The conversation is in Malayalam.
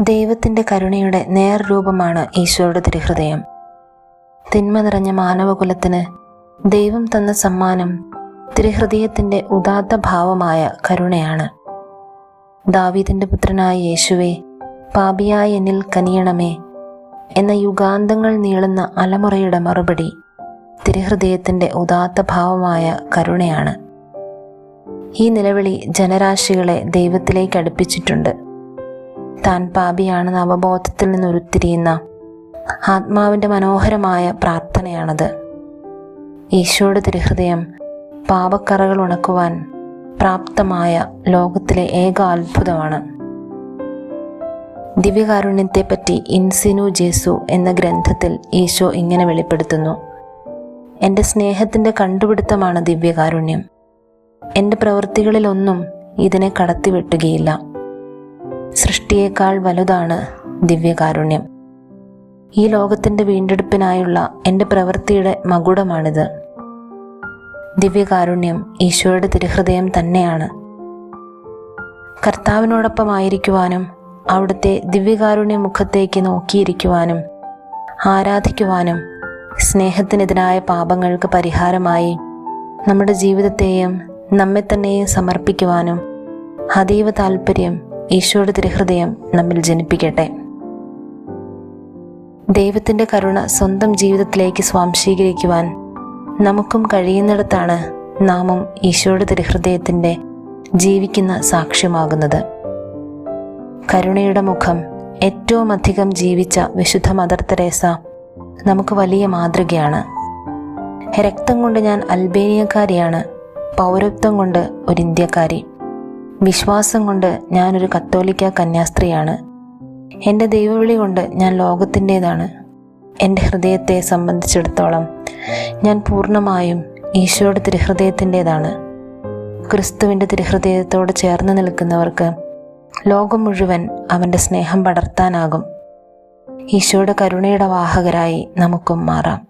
ദൈവത്തിന്റെ കരുണയുടെ നേർരൂപമാണ് ഈശോയുടെ തിരുഹൃദയം. തിന്മ നിറഞ്ഞ മാനവകുലത്തിന് ദൈവം തന്ന സമ്മാനം തിരുഹൃദയത്തിന്റെ ഉദാത്ത ഭാവമായ കരുണയാണ്. ദാവീദിന്റെ പുത്രനായ യേശുവെ പാപിയായ എന്നിൽ കനിയണമേ എന്ന യുഗാന്തങ്ങൾ നീളുന്ന അലമുറയുടെ മറുപടി തിരുഹൃദയത്തിന്റെ ഉദാത്ത ഭാവമായ കരുണയാണ്. ഈ നിലവിളി ജനരാശികളെ ദൈവത്തിലേക്ക് അടുപ്പിച്ചിട്ടുണ്ട്. താൻ പാപിയാണെന്ന് അവബോധത്തിൽ നിന്ന് ഉരുത്തിരിയുന്ന ആത്മാവിന്റെ മനോഹരമായ പ്രാർത്ഥനയാണത്. ഈശോയുടെ തിരുഹൃദയം പാപക്കറകൾ ഉണക്കുവാൻ പ്രാപ്തമായ ലോകത്തിലെ ഏക അത്ഭുതമാണ്. ദിവ്യകാരുണ്യത്തെപ്പറ്റി ഇൻസിനു ജേസു എന്ന ഗ്രന്ഥത്തിൽ ഈശോ ഇങ്ങനെ വെളിപ്പെടുത്തുന്നു. എന്റെ സ്നേഹത്തിന്റെ കണ്ടുപിടുത്തമാണ് ദിവ്യകാരുണ്യം. എന്റെ പ്രവൃത്തികളിലൊന്നും ഇതിനെ കടത്തിവെട്ടുകയില്ല. സൃഷ്ടിയേക്കാൾ വലുതാണ് ദിവ്യകാരുണ്യം. ഈ ലോകത്തിന്റെ വീണ്ടെടുപ്പിനായുള്ള എന്റെ പ്രവൃത്തിയുടെ മകുടമാണിത്. ദിവ്യകാരുണ്യം ഈശോയുടെ തിരുഹൃദയം തന്നെയാണ്. കർത്താവിനോടൊപ്പമായിരിക്കുവാനും അവിടുത്തെ ദിവ്യകാരുണ്യ മുഖത്തേക്ക് നോക്കിയിരിക്കുവാനും ആരാധിക്കുവാനും സ്നേഹത്തിനെതിരായ പാപങ്ങൾക്ക് പരിഹാരമായി നമ്മുടെ ജീവിതത്തെയും നമ്മെ തന്നെയും സമർപ്പിക്കുവാനും അതീവ താല്പര്യം ഈശോയുടെ തിരുഹൃദയം നമ്മിൽ ജനിപ്പിക്കട്ടെ. ദൈവത്തിന്റെ കരുണ സ്വന്തം ജീവിതത്തിലേക്ക് സ്വാംശീകരിക്കുവാൻ നമുക്കും കഴിയുന്നിടത്താണ് നാമം ഈശോയുടെ തിരുഹൃദയത്തിന്റെ ജീവിക്കുന്ന സാക്ഷ്യമാകുന്നത്. കരുണയുടെ മുഖം ഏറ്റവും അധികം ജീവിച്ച വിശുദ്ധ മദർ തെരേസ നമുക്ക് വലിയ മാതൃകയാണ്. രക്തം കൊണ്ട് ഞാൻ അൽബേനിയക്കാരിയാണ് പൗരത്വം കൊണ്ട് ഒരു ഇന്ത്യക്കാരി. വിശ്വാസം കൊണ്ട് ഞാനൊരു കത്തോലിക്ക കന്യാസ്ത്രീയാണ്. എന്റെ ദൈവവിളി കൊണ്ട് ഞാൻ ലോകത്തിന്റേതാണ്. എന്റെ ഹൃദയത്തെ സംബന്ധിച്ചിടത്തോളം ഞാൻ പൂർണമായും ഈശോയുടെ തിരുഹൃദയത്തിന്റേതാണ്. ക്രിസ്തുവിന്റെ തിരുഹൃദയത്തോട് ചേർന്ന് നിൽക്കുന്നവർക്ക് ലോകം മുഴുവൻ അവന്റെ സ്നേഹം പടർത്താനാകും. ഈശോയുടെ കരുണയുടെ വാഹകരായി നമുക്കും മാറാം.